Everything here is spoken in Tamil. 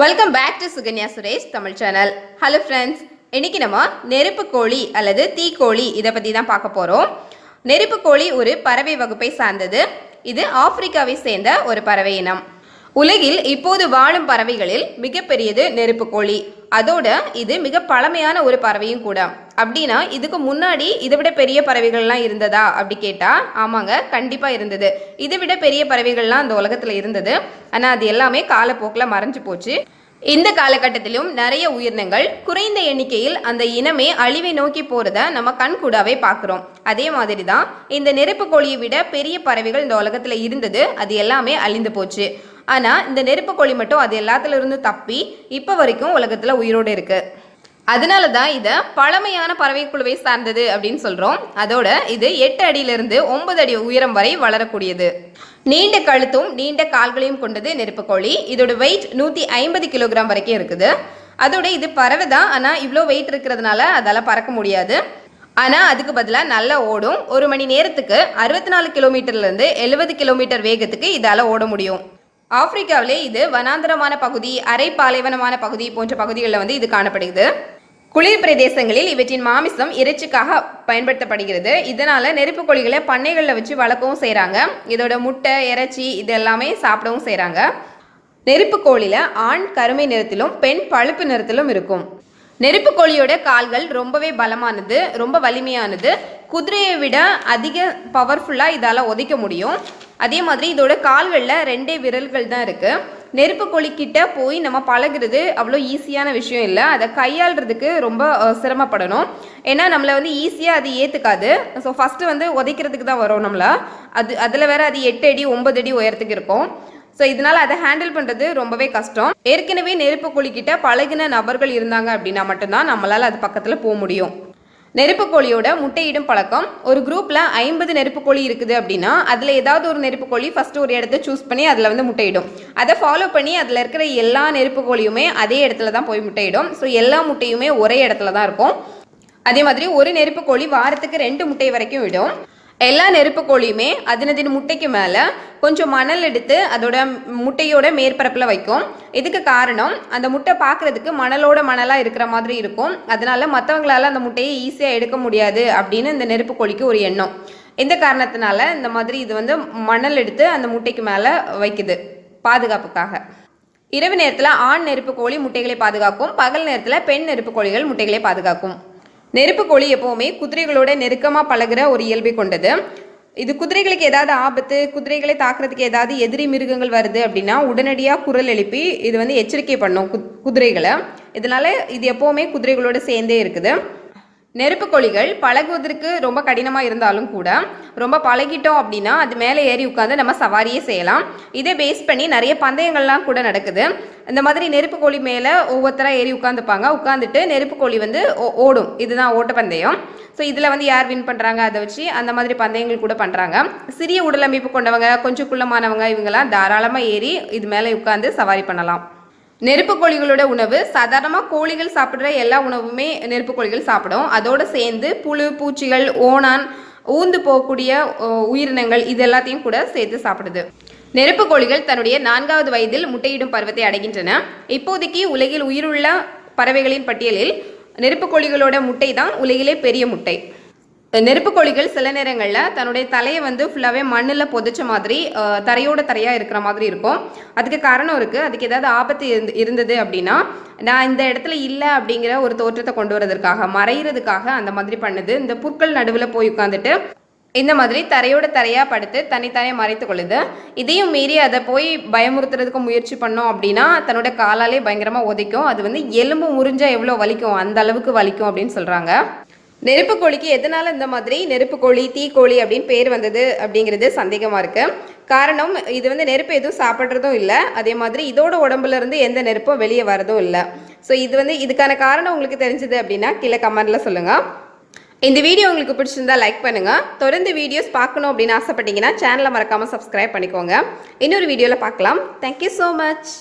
Welcome back to Sukanya Suresh Tamil channel hello friends இன்னைக்கு நம்ம நெருப்பு கோழி அல்லது தீக்கோழி இதை பற்றி தான் பார்க்க போகிறோம் நெருப்பு கோழி ஒரு பறவை வகுப்பை சார்ந்தது. இது ஆப்பிரிக்காவை சேர்ந்த ஒரு பறவை இனம். உலகில் இப்போது வாழும் பறவைகளில் மிகப்பெரியது நெருப்பு கோழி. அதோட இது மிக பழமையான ஒரு பறவையும் கூட. அப்படின்னா இதுக்கு முன்னாடி இதை விட பெரிய பறவைகள்லாம் இருந்ததா? அப்படி கேட்டால் ஆமாங்க கண்டிப்பாக இருந்தது. இதை விட பெரிய பறவைகள்லாம் அந்த உலகத்தில் இருந்தது. ஆனால் அது எல்லாமே காலப்போக்கில் மறைஞ்சு போச்சு. இந்த காலகட்டத்திலும் நிறைய உயிரினங்கள் குறைந்த எண்ணிக்கையில் அந்த இனமே அழிவை நோக்கி போகிறத நம்ம கண்கூடாவே பார்க்குறோம். அதே மாதிரி தான் இந்த நெருப்பு கோழியை விட பெரிய பறவைகள் இந்த உலகத்தில் இருந்தது. அது எல்லாமே அழிந்து போச்சு. ஆனால் இந்த நெருப்பு கோழி மட்டும் அது எல்லாத்துலேருந்து தப்பி இப்போ வரைக்கும் உலகத்தில் உயிரோடு இருக்குது அதனால தான் இதை பழமையான பறவை குழுவை சார்ந்தது அப்படின்னு சொல்கிறோம் அதோட இது எட்டு அடியிலிருந்து ஒன்பது அடி உயரம் வரை வளரக்கூடியது. நீண்ட கழுத்தும் நீண்ட கால்களையும் கொண்டது நெருப்புக்கோழி. இதோட வெயிட் நூற்றி ஐம்பது கிலோகிராம் வரைக்கும் இருக்குது. அதோட இது பறவை தான். ஆனால் இவ்வளோ வெயிட் இருக்கிறதுனால அதால் பறக்க முடியாது. ஆனால் அதுக்கு பதிலாக நல்லா ஓடும். ஒரு மணி நேரத்துக்கு அறுபத்தி நாலு கிலோமீட்டர்லேருந்து எழுபது கிலோமீட்டர் வேகத்துக்கு இதால் ஓட முடியும். ஆப்பிரிக்காவிலே இது வனாந்தரமான பகுதி அரை பாலைவனமான பகுதி போன்ற பகுதிகளில் வந்து இது காணப்படுகிறது. குளிர் பிரதேசங்களில் இவற்றின் மாமிசம் இறைச்சிக்காக பயன்படுத்தப்படுகிறது. இதனால நெருப்பு கோழிகளை பண்ணைகளில் வச்சு வளர்க்கவும் செய்கிறாங்க இதோட முட்டை இறைச்சி இது எல்லாமே சாப்பிடவும் செய்கிறாங்க நெருப்பு கோழியில் ஆண் கருமை நிறத்திலும் பெண் பழுப்பு நிறத்திலும் இருக்கும். நெருப்பு கோழியோட கால்கள் ரொம்பவே பலமானது ரொம்ப வலிமையானது. குதிரையை விட அதிக பவர்ஃபுல்லாக இதால் உதைக்க முடியும். அதே மாதிரி இதோட கால்களில் ரெண்டே விரல்கள் தான் இருக்குது நெருப்பு கொளிக்கிட்ட போய் நம்ம பழகுறது அவ்வளோ ஈஸியான விஷயம் இல்லை. அதை கையாளுறதுக்கு ரொம்ப சிரமப்படணும். ஏன்னா நம்மளை வந்து ஈஸியாக அது ஏற்றுக்காது ஸோ ஃபஸ்ட்டு வந்து உதைக்கிறதுக்கு தான் வரும் நம்மள. அது அதில் வேற அது எட்டு அடி ஒன்பது அடி உயரத்துக்கு இருக்கும். ஸோ இதனால் அதை ஹேண்டில் பண்ணுறது ரொம்பவே கஷ்டம். ஏற்கனவே நெருப்பு குளிக்கிட்ட பழகின நபர்கள் இருந்தாங்க அப்படின்னா மட்டும்தான் நம்மளால் அது பக்கத்தில் போக முடியும். நெருப்புக்கோழியோட முட்டையிடும் பழக்கம். ஒரு குரூப்பில் ஐம்பது நெருப்புக்கோழி இருக்குது அப்படின்னா அதில் ஏதாவது ஒரு நெருப்புக்கோழி ஃபஸ்ட்டு ஒரு இடத்த சூஸ் பண்ணி அதில் வந்து முட்டையிடும். அதை ஃபாலோ பண்ணி அதில் இருக்கிற எல்லா நெருப்புக்கோழியுமே அதே இடத்துல தான் போய் முட்டையிடும். ஸோ எல்லா முட்டையுமே ஒரே இடத்துல தான் இருக்கும். அதே மாதிரி ஒரு நெருப்புக்கோழி வாரத்துக்கு ரெண்டு முட்டை வரைக்கும் விடும். எல்லா நெருப்புக்கோழியுமே அதினதின் முட்டைக்கு மேலே கொஞ்சம் மணல் எடுத்து அதோட முட்டையோட மேற்பரப்பில் வைக்கும். இதுக்கு காரணம் அந்த முட்டை பார்க்குறதுக்கு மணலோட மணலாக இருக்கிற மாதிரி இருக்கும். அதனால மற்றவங்களால அந்த முட்டையை ஈஸியாக எடுக்க முடியாது அப்படின்னு இந்த நெருப்புக்கோழிக்கு ஒரு எண்ணம். இந்த காரணத்தினால இந்த மாதிரி இது வந்து மணல் எடுத்து அந்த முட்டைக்கு மேலே வைக்குது பாதுகாப்புக்காக. இரவு நேரத்தில் ஆண் நெருப்பு கோழி முட்டைகளை பாதுகாக்கும் பகல் நேரத்தில் பெண் நெருப்பு கோழிகள் முட்டைகளை பாதுகாக்கும். நெருப்பு கோழி எப்போவுமே குதிரைகளோட நெருக்கமாக பழகுற ஒரு இயல்பை கொண்டது. இது குதிரைகளுக்கு ஏதாவது ஆபத்து குதிரைகளை தாக்குறதுக்கு ஏதாவது எதிரி மிருகங்கள் வருது அப்படின்னா உடனடியாக குரல் எழுப்பி இது வந்து எச்சரிக்கை பண்ணும் குதிரைகளை. இதனால இது எப்போவுமே குதிரைகளோட சேர்ந்தே இருக்குது. நெருப்பு கோழிகள் பழகுவதற்கு ரொம்ப கடினமாக இருந்தாலும் கூட ரொம்ப பழகிட்டோம் அப்படின்னா அது மேலே ஏறி உட்காந்து நம்ம சவாரியே செய்யலாம். இதை பேஸ் பண்ணி நிறைய பந்தயங்கள்லாம் கூட நடக்குது. இந்த மாதிரி நெருப்பு கோழி மேலே ஒவ்வொருத்தராக ஏறி உட்காந்துப்பாங்க உட்காந்துட்டு நெருப்பு கோழி வந்து ஓ- ஓடும். இதுதான் ஓட்டப்பந்தயம். ஸோ இதில் வந்து யார் வின் பண்ணுறாங்க அதை வச்சு அந்த மாதிரி பந்தயங்கள் கூட பண்ணுறாங்க சிறிய உடலமைப்பு கொண்டவங்க கொஞ்சம் குள்ளமானவங்க இவங்கெல்லாம் தாராளமாக ஏறி இது மேலே உட்காந்து சவாரி பண்ணலாம். நெருப்பு கோழிகளோட உணவு சாதாரணமாக கோழிகள் சாப்பிட்ற எல்லா உணவுமே நெருப்பு கோழிகள் சாப்பிடும். அதோடு சேர்ந்து புழு பூச்சிகள் ஓணான் ஊந்து போகக்கூடிய உயிரினங்கள் இது எல்லாத்தையும் கூட சேர்த்து சாப்பிடுது. நெருப்பு கோழிகள் தன்னுடைய நான்காவது வயதில் முட்டையிடும் பருவத்தை அடைகின்றன. இப்போதைக்கு உலகில் உயிருள்ள பறவைகளின் பட்டியலில் நெருப்பு கோழிகளோட முட்டை தான் உலகிலே பெரிய முட்டை. நெருப்பு கோழிகள் சில நேரங்களில் தன்னுடைய தலையை வந்து ஃபுல்லாகவே மண்ணில் புதைச்ச மாதிரி தரையோட தரையாக இருக்கிற மாதிரி இருக்கும். அதுக்கு காரணம் இருக்குது அதுக்கு ஏதாவது ஆபத்து இருந்து இருந்தது அப்படின்னா நான் இந்த இடத்துல இல்லை அப்படிங்கிற ஒரு தோற்றத்தை கொண்டு வரதுக்காக மறைகிறதுக்காக அந்த மாதிரி பண்ணுது. இந்த புற்கள் நடுவில் போய் உட்காந்துட்டு இந்த மாதிரி தரையோட தரையாக படுத்து தனித்தானே மறைத்து கொள்ளுது. இதையும் மீறி அதை போய் பயமுறுத்துறதுக்கு முயற்சி பண்ணோம் அப்படின்னா தன்னோட காலாலே பயங்கரமாக உதைக்கும். அது வந்து எலும்பு முறிஞ்சால் எவ்வளோ வலிக்கும்? அந்த அளவுக்கு வலிக்கும் அப்படின்னு சொல்கிறாங்க நெருப்பு கோழிக்கு எதனால இந்த மாதிரி நெருப்பு கோழி தீக்கோழி அப்படின்னு பேர் வந்தது அப்படிங்கிறது சந்தேகமாக இருக்கு. காரணம் இது வந்து நெருப்பு எதுவும் சாப்பிட்றதும் இல்லை. அதே மாதிரி இதோட உடம்புல இருந்து எந்த நெருப்பும் வெளியே வரதும் இல்லை. ஸோ இது வந்து இதுக்கான காரணம் உங்களுக்கு தெரிஞ்சது அப்படின்னா கீழே கமெண்ட்ல சொல்லுங்க. இந்த வீடியோ உங்களுக்கு பிடிச்சிருந்தா லைக் பண்ணுங்க. தொடர்ந்து வீடியோஸ் பார்க்கணும் அப்படின்னு ஆசைப்பட்டீங்கன்னா சேனலை மறக்காம சப்ஸ்கிரைப் பண்ணிக்கோங்க. இன்னொரு வீடியோவில் பார்க்கலாம். Thank you so much